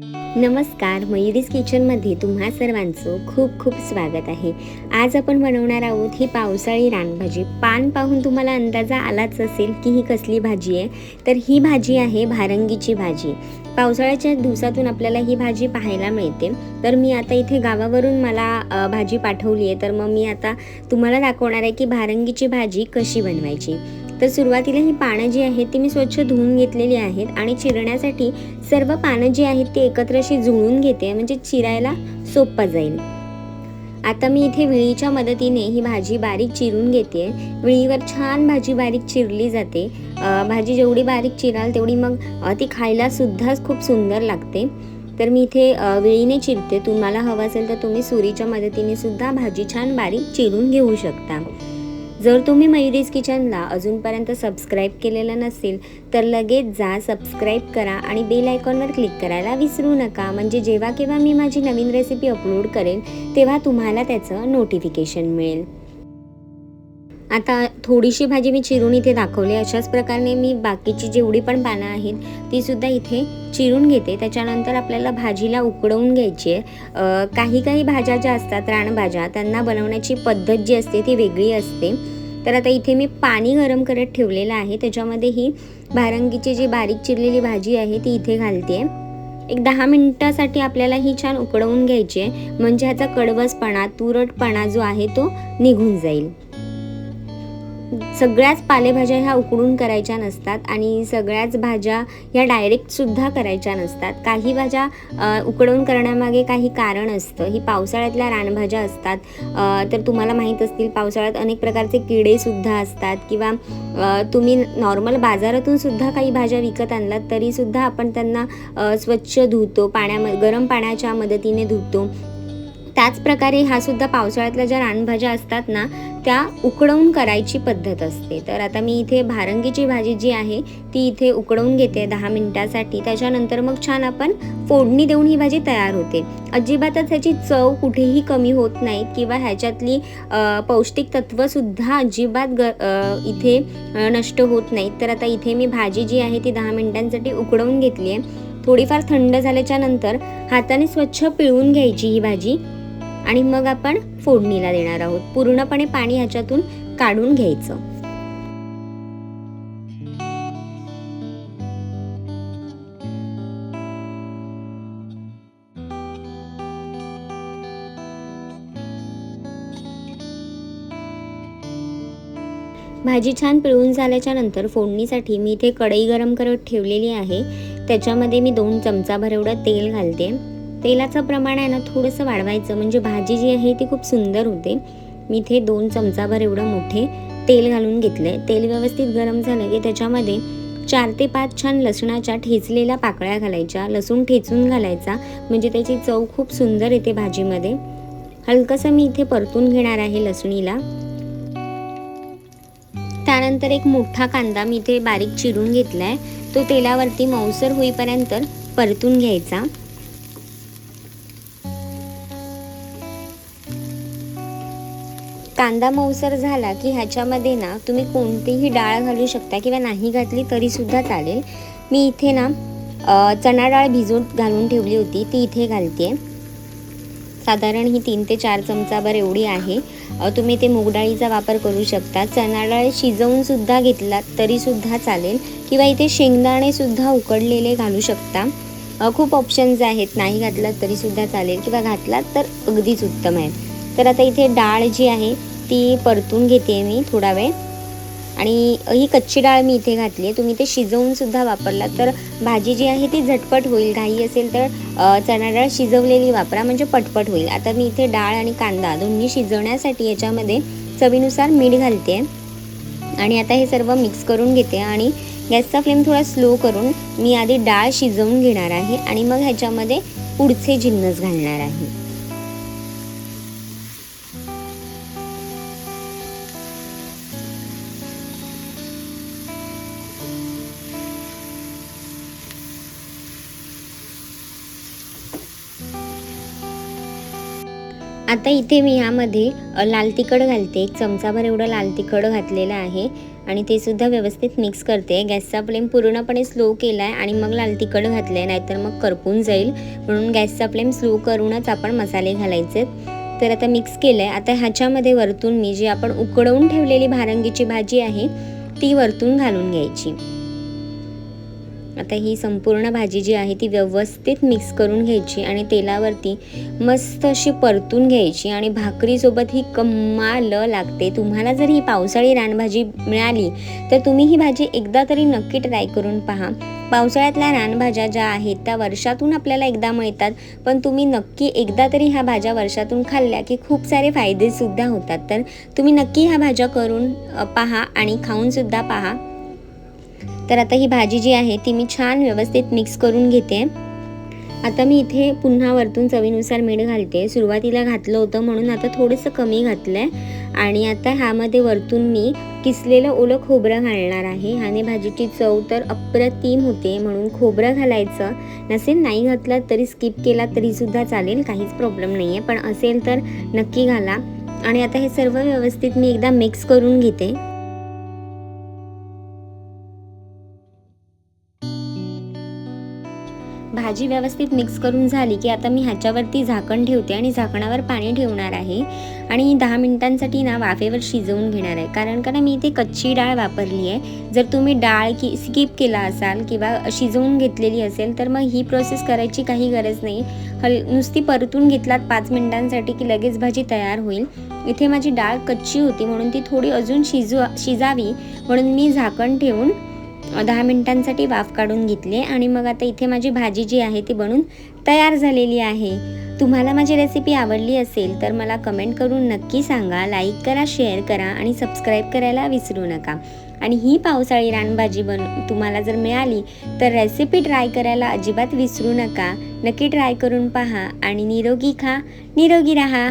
नमस्कार मयुरीज किचनमध्ये तुम्हा सर्वांचं खूप खूप स्वागत आहे. आज आपण बनवणार आहोत ही पावसाळी रानभाजी. पान पाहून तुम्हाला अंदाजा आलाच असेल की ही कसली भाजी आहे. तर ही भाजी आहे भारंगीची भाजी. पावसाळ्याच्या दिवसातून आपल्याला ही भाजी पाहायला मिळते. तर मी आता इथे गावावरून मला भाजी पाठवली आहे. तर मग मी आता तुम्हाला दाखवणार आहे की भारंगीची भाजी कशी बनवायची. तर सुरुवातीला ही पानं जी आहेत ती मी स्वच्छ धुवून घेतलेली आहेत आणि चिरण्यासाठी सर्व पानं जी आहेत ती एकत्र अशी जुळून घेते म्हणजे चिरायला सोपा जाईल. आता मी इथे विळीच्या मदतीने ही भाजी बारीक चिरून घेते. विळीवर छान भाजी बारीक चिरली जाते. भाजी जेवढी बारीक चिराल तेवढी मग ती खायला सुद्धा खूप सुंदर लागते. तर मी इथे विळीने चिरते. तुम्हाला हवं असेल तर तुम्ही सुरीच्या मदतीने सुद्धा भाजी छान बारीक चिरून घेऊ शकता. जर तुम्ही मयुरीज किचनला अजूनपर्यंत सबस्क्राईब केलेलं नसेल तर लगेच जा सबस्क्राईब करा आणि बेल आयकॉनवर क्लिक करायला विसरू नका. म्हणजे जेव्हा केव्हा मी माझी नवीन रेसिपी अपलोड करेन तेव्हा तुम्हाला त्याचं नोटिफिकेशन मिळेल. आता थोडीशी भाजी मी चिरून इथे दाखवली. अशाच प्रकारे मी बाकीची जेवढी पण पानं आहेत ती सुद्धा इथे चिरून घेते. त्याच्यानंतर आपल्याला भाजीला उकडवून घ्यायची आहे. काही काही भाज्या ज्या असतात रानभाज्या त्यांना बनवण्याची पद्धत जी असते ती वेगळी असते. तर आता इथे मी पाणी गरम करत ठेवलेलं आहे. त्याच्यामध्ये ही भारंगीची जी बारीक चिरलेली भाजी आहे ती इथे घालते. एक दहा मिनिटासाठी आपल्याला ही छान उकडवून घ्यायची आहे. म्हणजे ह्याचा कडवसपणा तुरटपणा जो आहे तो निघून जाईल. सगळ्याच पालेभाज्या ह्या उकडून करायच्या नसतात आणि सगळ्याच भाज्या ह्या डायरेक्टसुद्धा करायच्या नसतात. काही भाज्या उकडून करण्यामागे काही कारण असतं. ही पावसाळ्यातल्या रानभाज्या असतात. तर तुम्हाला माहीत असतील पावसाळ्यात अनेक प्रकारचे किडेसुद्धा असतात किंवा तुम्ही नॉर्मल बाजारातून सुद्धा काही भाज्या विकत आणलात तरीसुद्धा आपण त्यांना स्वच्छ धुतो पाण्यामध्ये गरम पाण्याच्या मदतीने धुतो. त्याच प्रकारे हा सुद्धा पावसाळ्यातल्या ज्या रानभाज्या असतात ना त्या उकडवून करायची पद्धत असते. तर आता मी इथे भारंगीची भाजी जी आहे ती इथे उकडवून घेते दहा मिनिटासाठी. त्याच्यानंतर मग छान आपण फोडणी देऊन ही भाजी तयार होते. अजिबातच ह्याची चव कुठेही कमी होत नाही किंवा ह्याच्यातली पौष्टिक तत्त्वसुद्धा अजिबात ग इथे नष्ट होत नाहीत. तर आता इथे मी भाजी जी आहे ती दहा मिनिटांसाठी उकडवून घेतली आहे. थोडीफार थंड झाल्याच्यानंतर हाताने स्वच्छ पिळून घ्यायची ही भाजी. आणि मग आपण फोडणीला देणार आहोत. पूर्णपणे पाणी ह्याच्यातून काढून घ्यायचं. भाजी छान पिळून झाल्याच्यानंतर फोडणीसाठी मी इथे कढई गरम करत ठेवलेली आहे. त्याच्यामध्ये मी दोन चमचाभर एवढं तेल घालते. तेलाचं प्रमाण आहे ना थोडंसं वाढवायचं. म्हणजे भाजी जी आहे ती खूप सुंदर होते. मी इथे दोन चमचाभर एवढं मोठे तेल घालून घेतले तेल व्यवस्थित गरम झालं की त्याच्यामध्ये चार ते पाच छान लसणाच्या ठेचलेल्या पाकळ्या घालायच्या. लसूण ठेचून घालायचा. म्हणजे त्याची चव खूप सुंदर येते भाजीमध्ये. हलकंसं मी इथे परतून घेणार आहे लसणीला. त्यानंतर एक मोठा कांदा मी इथे बारीक चिरून घेतलाय. तो तेलावरती मऊसर होईपर्यंत परतून घ्यायचा. कांदा मऊसर झाला की ह्याच्यामध्ये ना तुम्ही कोणतीही डाळ घालू शकता किंवा नाही घातली तरीसुद्धा चालेल. मी इथे ना चणा डाळ भिजून घालून ठेवली होती ती इथे घालते. साधारण ही तीन ते चार चमचाभर एवढी आहे. तुम्ही ते मूगडाळीचा वापर करू शकता. चणा डाळ शिजवूनसुद्धा घेतला घेतलात चालेल किंवा इथे शेंगदाणेसुद्धा उकडलेले घालू शकता. खूप ऑप्शन्स आहेत नाही घातलात तरीसुद्धा चालेल किंवा घातलात तर अगदीच उत्तम आहे. तर आता इथे डाळ जी आहे ती परतून घेते मी थोडा वेळ. आणि ही कच्ची डाळ मी इथे घातली आहे. तुम्ही ते शिजवून सुद्धा तर भाजी जी आहे ती झटपट होईल. घाई असेल तर चणा डाळ शिजवलेली वापरा. म्हणजे पटपट होईल. आता मी इथे डाळ आणि कांदा दोन्ही शिजवण्यासाठी याच्यामध्ये चवीनुसार मीठ घालते. आणि आता हे सर्व मिक्स करून घेते. आणि गॅसचा फ्लेम थोडा स्लो करून मी आधी डाळ शिजवून घेणार आहे. आणि मग ह्याच्यामध्ये पुढचे जिन्नस घालणार आहे. आता इथे मी यामध्ये लाल तिखट घालते. एक चमचाभर एवढं लाल तिखट घातलेलं आहे. आणि ते सुद्धा व्यवस्थित मिक्स करते. गॅसचा फ्लेम पूर्णपणे स्लो केला आहे आणि मग लाल तिखट घातलं आहे नाहीतर मग करपून जाईल. म्हणून गॅसचा फ्लेम स्लो करूनच आपण मसाले घालायचे. तर आता मिक्स केलं आहे आता ह्याच्यामध्ये वरतून मी जी आपण उकडवून ठेवलेली भारंगीची भाजी आहे ती वरतून घालून घ्यायची. आता ही संपूर्ण भाजी जी आहे ती व्यवस्थित मिक्स करून घ्यायची आणि तेलावरती मस्त अशी परतून घ्यायची आणि भाकरीसोबत ही कमाल लागते. तुम्हाला जर ही पावसाळी रानभाजी मिळाली तर तुम्ही ही भाजी एकदा तरी नक्की ट्राय करून पहा. पावसाळ्यातल्या रानभाज्या ज्या आहेत त्या वर्षातून आपल्याला एकदा मिळतात पण तुम्ही नक्की एकदा तरी ह्या भाज्या वर्षातून खाल्ल्या की खूप सारे फायदेसुद्धा होतात. तर तुम्ही नक्की ह्या भाज्या करून पहा आणि खाऊनसुद्धा पहा. तर आता ही भाजी जी आहे ती मी छान व्यवस्थित मिक्स करून घेते. आता मी इथे पुन्हा वरतून चवीनुसार मीठ घालते. सुरुवातीला घातलं होतं म्हणून आता थोडंसं कमी घातलं आहे आणि आता ह्यामध्ये वरतून मी किसलेलं ओलं खोबरं घालणार आहे. ह्याने भाजीची चव तर अप्रतिम होते म्हणून खोबरं घालायचं. नसेल नाही घातलं तरी स्किप केला तरीसुद्धा चालेल काहीच प्रॉब्लेम नाही आहे पण असेल तर नक्की घाला. आणि आता हे सर्व व्यवस्थित मी एकदा मिक्स करून घेते. भाजी व्यवस्थित मिक्स करून झाली की आता मी ह्याच्यावरती झाकण ठेवते आणि झाकणावर पाणी ठेवणार आहे. आणि दहा मिनिटांसाठी ना वाफेवर शिजवून घेणार आहे. कारण का ना मी इथे कच्ची डाळ वापरली आहे. जर तुम्ही डाळ की स्किप केला असाल किंवा शिजवून घेतलेली असेल तर मग ही प्रोसेस करायची काही गरज नाही. हल नुसती परतून घेतलात पाच मिनिटांसाठी की लगेच भाजी तयार होईल. इथे माझी डाळ कच्ची होती म्हणून ती थोडी अजून शिजू शिजावी म्हणून मी झाकण ठेवून दहा मिनिटांसाठी वाफ काढून घेतले आणि मग आता इथे माझी भाजी जी आहे ती बनून तयार झालेली आहे. तुम्हाला माझी रेसिपी आवडली असेल तर मला कमेंट करून नक्की सांगा लाईक करा शेअर करा आणि सबस्क्राईब करायला विसरू नका. आणि ही पावसाळी रानभाजी बन तुम्हाला जर मिळाली तर रेसिपी ट्राय करायला अजिबात विसरू नका. नक्की ट्राय करून पहा आणि निरोगी खा. निरोगी राहा.